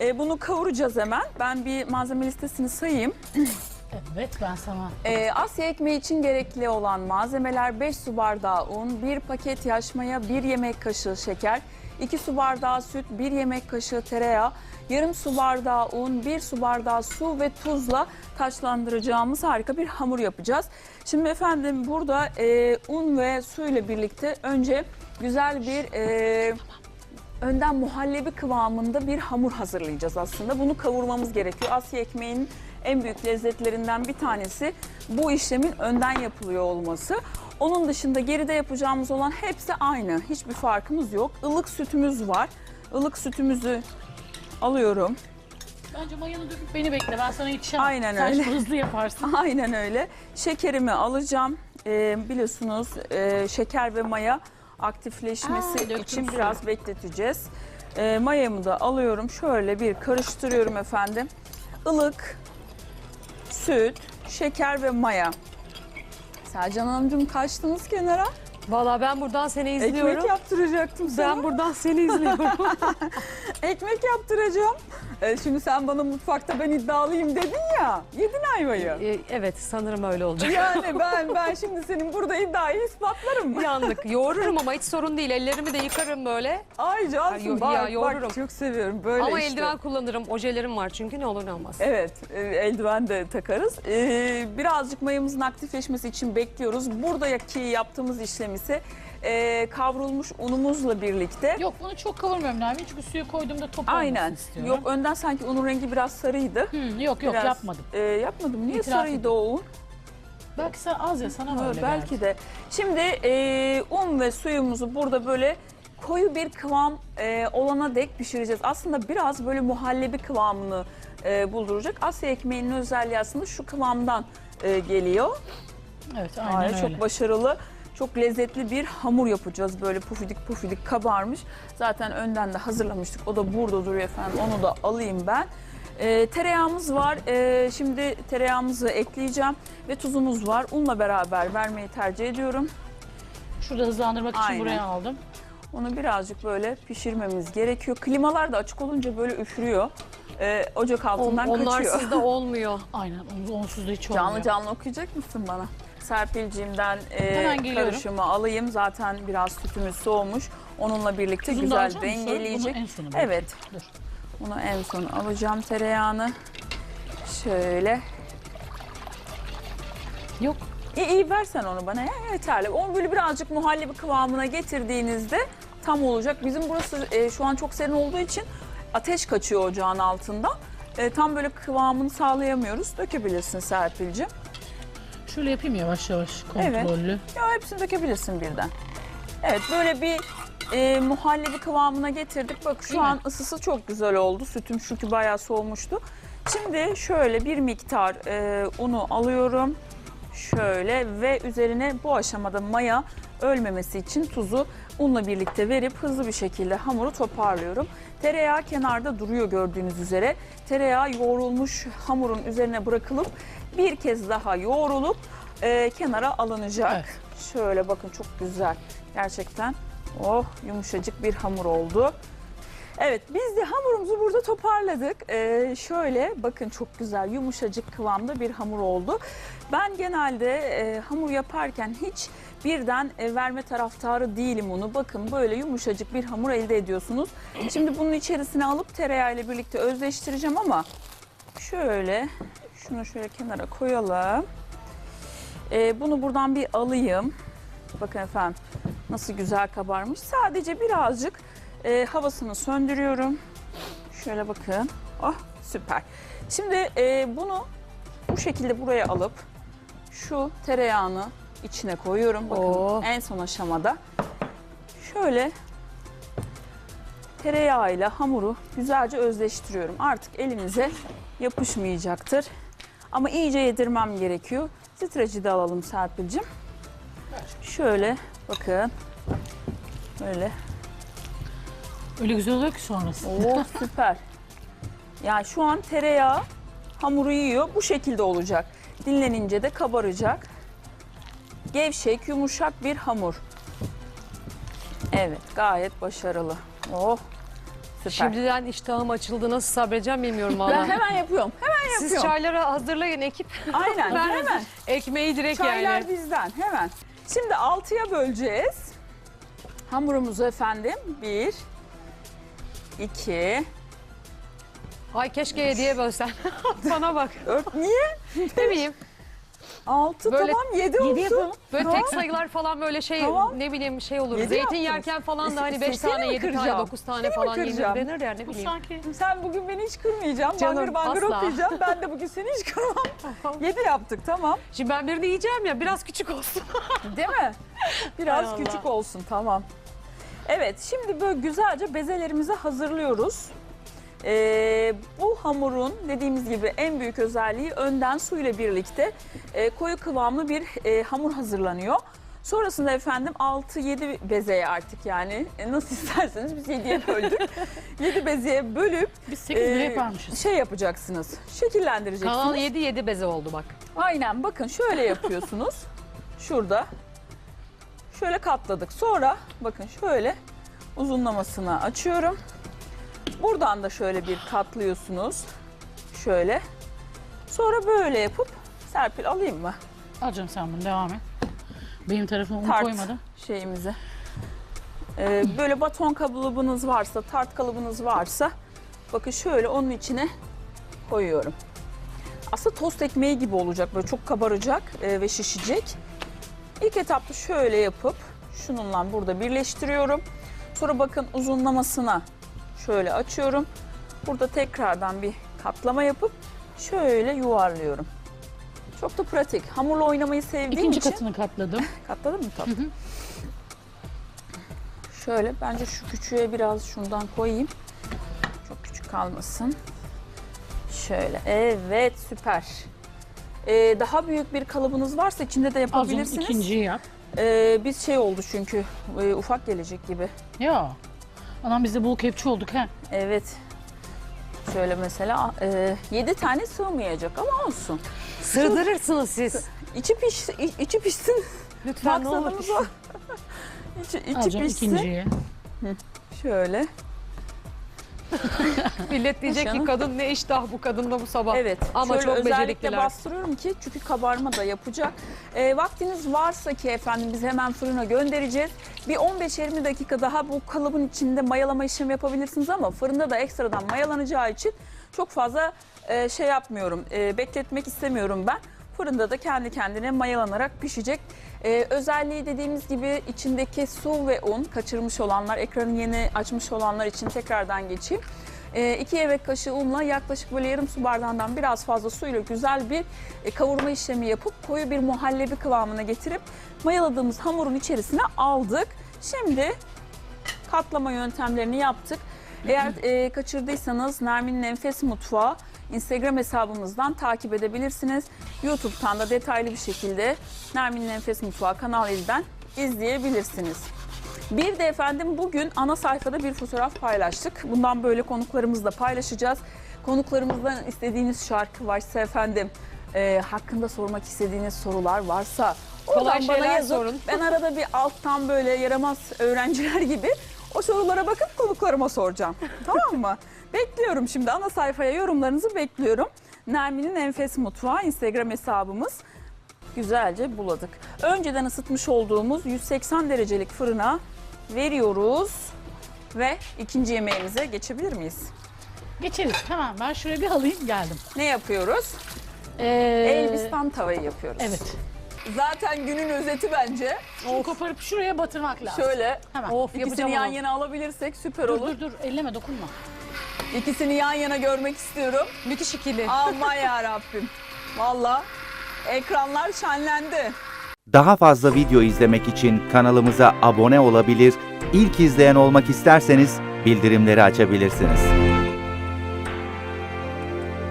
E, bunu kavuracağız hemen. Ben bir malzeme listesini sayayım. Evet ben sana E, Asya ekmeği için gerekli olan malzemeler 5 su bardağı un, 1 paket yaş maya, 1 yemek kaşığı şeker, 2 su bardağı süt, 1 yemek kaşığı tereyağı, yarım su bardağı un, 1 su bardağı su ve tuzla taşlandıracağımız harika bir hamur yapacağız. Şimdi efendim burada e, un ve su ile birlikte önce güzel bir e, önden muhallebi kıvamında bir hamur hazırlayacağız aslında. Bunu kavurmamız gerekiyor. Asya ekmeğinin en büyük lezzetlerinden bir tanesi bu işlemin önden yapılıyor olması. Onun dışında geride yapacağımız olan hepsi aynı. Hiçbir farkımız yok. Ilık sütümüz var. Ilık sütümüzü alıyorum. Bence mayanı döküp beni bekle. Ben sana yetişemem. Aynen Sen öyle. şimdi hızlı yaparsın. Aynen öyle. Şekerimi alacağım. Ee, biliyorsunuz e, şeker ve maya aktifleşmesi Aa, için biraz bekleteceğiz. Ee, mayamı da alıyorum. Şöyle bir karıştırıyorum efendim. Ilık, süt, şeker ve maya. Selcan Hanımcığım kaçtınız kenara. Valla ben buradan seni izliyorum. Ekmek yaptıracaktım sana. ben buradan seni izliyorum. Ekmek yaptıracağım. Ee, şimdi sen bana mutfakta ben iddialıyım dedin ya. Yedin ayvayı. Ee, evet sanırım öyle olacak. Yani ben ben şimdi senin burada iddiayı ispatlarım? Yandık. Yoğururum ama hiç sorun değil. Ellerimi de yıkarım böyle. Ay Cansın Ay, bak, ya, bak çok seviyorum böyle ama işte. eldiven kullanırım. Ojelerim var çünkü ne olur ne olmaz. Evet e, eldiven de takarız. Ee, birazcık mayamızın aktifleşmesi için bekliyoruz. Buradaki yaptığımız işlem ise e, kavrulmuş unumuzla birlikte. Yok bunu çok kavurmuyorum Nermin çünkü suyu koyduğumda top Aynen. istiyorum. Yok önden sanki unun rengi biraz sarıydı. Hı, yok yok Biraz- yapmadım. E, yapmadım. Niye İtiraf sarıydı o un? Belki sen az ya sana Ha, öyle belki geldi? de. Şimdi e, un ve suyumuzu burada böyle koyu bir kıvam e, olana dek pişireceğiz. Aslında biraz böyle muhallebi kıvamını e, bulduracak. Asya ekmeğinin özelliği aslında şu kıvamdan e, geliyor. Evet aynen Gayet öyle. çok başarılı. Çok lezzetli bir hamur yapacağız. Böyle pufidik pufidik kabarmış. Zaten önden de hazırlamıştık. O da burada duruyor efendim. Onu da alayım ben. E, tereyağımız var. E, şimdi tereyağımızı ekleyeceğim. Ve tuzumuz var. Unla beraber vermeyi tercih ediyorum. Şurada hızlandırmak için Aynen. buraya aldım. Onu birazcık böyle pişirmemiz gerekiyor. Klimalar da açık olunca böyle üflüyor. E, ocak On- altından onlar kaçıyor. sizde olmuyor. Aynen onsuz da hiç olmuyor. Canlı canlı okuyacak mısın bana? Serpilciğimden e, geliyorum. karışımı alayım. Zaten biraz sütümüz soğumuş. Onunla birlikte Tuzunu da güzel alacak mısın? dengeleyecek. Bunu en sona bırak. Evet. Dur. Bunu en son alacağım tereyağını. Şöyle. Yok İyi, iyi versen onu bana ya yeterli. Onu böyle birazcık muhallebi kıvamına getirdiğinizde tam olacak. Bizim burası e, şu an çok serin olduğu için ateş kaçıyor ocağın altından. E, tam böyle kıvamını sağlayamıyoruz. Dökebilirsin Serpil'ciğim. Şöyle yapayım yavaş yavaş kontrollü. Ya hepsini dökebilirsin birden. Evet böyle bir e, muhallebi kıvamına getirdik. Bak şu Değil mi? an ısısı çok güzel oldu. Sütüm çünkü bayağı soğumuştu. Şimdi şöyle bir miktar e, unu alıyorum. Şöyle ve üzerine bu aşamada maya ölmemesi için tuzu unla birlikte verip hızlı bir şekilde hamuru toparlıyorum. Tereyağı kenarda duruyor gördüğünüz üzere. Tereyağı yoğrulmuş hamurun üzerine bırakılıp bir kez daha yoğrulup e, kenara alınacak. Evet. Şöyle bakın çok güzel. Gerçekten oh yumuşacık bir hamur oldu. Evet biz de hamurumuzu burada toparladık. Ee, şöyle bakın çok güzel yumuşacık kıvamda bir hamur oldu. Ben genelde e, hamur yaparken hiç birden e, verme taraftarı değilim onu. Bakın böyle yumuşacık bir hamur elde ediyorsunuz. Şimdi bunun içerisine alıp tereyağı ile birlikte özleştireceğim ama şöyle şunu şöyle kenara koyalım. Ee, bunu buradan bir alayım. Bakın efendim nasıl güzel kabarmış. Sadece birazcık e, havasını söndürüyorum. Şöyle bakın. Oh süper. Şimdi e, bunu bu şekilde buraya alıp şu tereyağını içine koyuyorum. Bakın Oo. en son aşamada. Şöyle tereyağıyla hamuru güzelce özleştiriyorum. Artık elinize yapışmayacaktır. Ama iyice yedirmem gerekiyor. Streci de alalım Serpil'cim. Şöyle bakın. Böyle Öyle güzel oluyor ki sonrası. Oo süper. Yani şu an tereyağı hamuru yiyor. Bu şekilde olacak. Dinlenince de kabaracak. Gevşek, yumuşak bir hamur. Evet, gayet başarılı. Oh, Süper. Şimdiden iştahım açıldı. Nasıl sabredeceğim bilmiyorum ben valla. hemen yapıyorum. Hemen Siz yapıyorum. çayları hazırlayın ekip. Aynen Ben hemen. Ekmeği direkt Çaylar yani. bizden hemen. Şimdi altıya böleceğiz. Hamurumuzu efendim. Bir, iki, Ay keşke hediye bölsen. Bana bak. dört. Niye? Ne bileyim. Altı Böyle tamam yedi olsun. Yedi yapalım. Böyle Tamam. tek sayılar falan böyle şey Tamam. ne bileyim şey olur. Yedi Zeytin yaptınız. yerken falan da hani 5 Seni tane 7 tane kıracağım? 9 tane Seni mi falan yenir kıracağım? denir ya ne Bu bileyim. sanki Sen bugün beni hiç kırmayacaksın. Canım, bangır bangır asla. okuyacağım. Ben de bugün seni hiç kırmam. Yedi yaptık tamam. Şimdi ben birini yiyeceğim ya biraz küçük olsun. Değil mi? Biraz Hay Allah. küçük olsun tamam. Evet şimdi böyle güzelce bezelerimizi hazırlıyoruz. Ee, bu hamurun dediğimiz gibi en büyük özelliği önden su ile birlikte e, koyu kıvamlı bir e, hamur hazırlanıyor. Sonrasında efendim 6-7 bezeye artık yani e, nasıl isterseniz biz 7'ye böldük. 7 bezeye bölüp biz 8 bile e, yaparmışız. şey yapacaksınız. Şekillendireceksiniz. Kanal 7 7 beze oldu bak. Aynen bakın şöyle yapıyorsunuz. Şurada. Şöyle katladık. Sonra bakın şöyle uzunlamasını açıyorum. Buradan da şöyle bir katlıyorsunuz. Şöyle. Sonra böyle yapıp Serpil alayım mı? Al canım sen bunu devam et. Benim tarafıma un Tart koymadım. şeyimizi. Ee, böyle baton kalıbınız varsa, tart kalıbınız varsa bakın şöyle onun içine koyuyorum. Aslında tost ekmeği gibi olacak. Böyle çok kabaracak e, ve şişecek. İlk etapta şöyle yapıp şununla burada birleştiriyorum. Sonra bakın uzunlamasına şöyle açıyorum. Burada tekrardan bir katlama yapıp şöyle yuvarlıyorum. Çok da pratik. Hamurla oynamayı sevdiğim İkinci için. katını katladım. Katladın mı tatlım? Şöyle bence şu küçüğe biraz şundan koyayım. Çok küçük kalmasın. Şöyle evet süper. Ee, daha büyük bir kalıbınız varsa içinde de yapabilirsiniz. ikinciyi yap. Ee, biz şey oldu çünkü e, ufak gelecek gibi. Ya. Anam biz de bul kepçe olduk ha. Evet. Şöyle mesela e, 7 tane sığmayacak ama olsun. Sığdırırsınız siz. İçi piş, i- içi pişsin. Lütfen ne olur. Maksadımız o. İçi, Al içi canım pişsin. ikinciyi. Şöyle. Millet diyecek ki kadın ne iştah bu kadında bu sabah. Evet. Ama şöyle çok özellikle bastırıyorum ki çünkü kabarma da yapacak. Ee, vaktiniz varsa ki efendim biz hemen fırına göndereceğiz. Bir 15-20 dakika daha bu kalıbın içinde mayalama işlemi yapabilirsiniz ama fırında da ekstradan mayalanacağı için çok fazla e, şey yapmıyorum. e, bekletmek istemiyorum ben. Fırında da kendi kendine mayalanarak pişecek. Ee, özelliği dediğimiz gibi içindeki su ve un kaçırmış olanlar, ekranı yeni açmış olanlar için tekrardan geçeyim. 2 yemek kaşığı unla yaklaşık böyle yarım su bardağından biraz fazla suyla güzel bir e, kavurma işlemi yapıp koyu bir muhallebi kıvamına getirip mayaladığımız hamurun içerisine aldık. Şimdi katlama yöntemlerini yaptık. Eğer e, kaçırdıysanız Nermin'in Enfes Mutfağı Instagram hesabımızdan takip edebilirsiniz. YouTube'dan da detaylı bir şekilde Nermin'in Enfes Mutfağı Kanal 7'den izleyebilirsiniz. Bir de efendim bugün ana sayfada bir fotoğraf paylaştık. Bundan böyle konuklarımızla paylaşacağız. Konuklarımızdan istediğiniz şarkı varsa efendim, e, hakkında sormak istediğiniz sorular varsa oradan Kolay bana yazın. sorun. Ben arada bir alttan böyle yaramaz öğrenciler gibi o sorulara bakıp konuklarıma soracağım. tamam mı? Bekliyorum şimdi ana sayfaya yorumlarınızı bekliyorum. Nermin'in Enfes Mutfağı Instagram hesabımız güzelce buladık. Önceden ısıtmış olduğumuz 180 derecelik fırına veriyoruz ve ikinci yemeğimize geçebilir miyiz? Geçeriz. Tamam ben şuraya bir alayım geldim. Ne yapıyoruz? Ee, Elbistan tavayı yapıyoruz. Evet. Zaten günün özeti bence. Şunu koparıp şuraya batırmak lazım. Şöyle Hemen. Of ikisini yapacağım yan yana alabilirsek süper dur olur. dur dur elleme dokunma. İkisini yan yana görmek istiyorum. Müthiş ikili. Aman ya Rabbim. Valla ekranlar şenlendi. Daha fazla video izlemek için kanalımıza abone olabilir, ilk izleyen olmak isterseniz bildirimleri açabilirsiniz.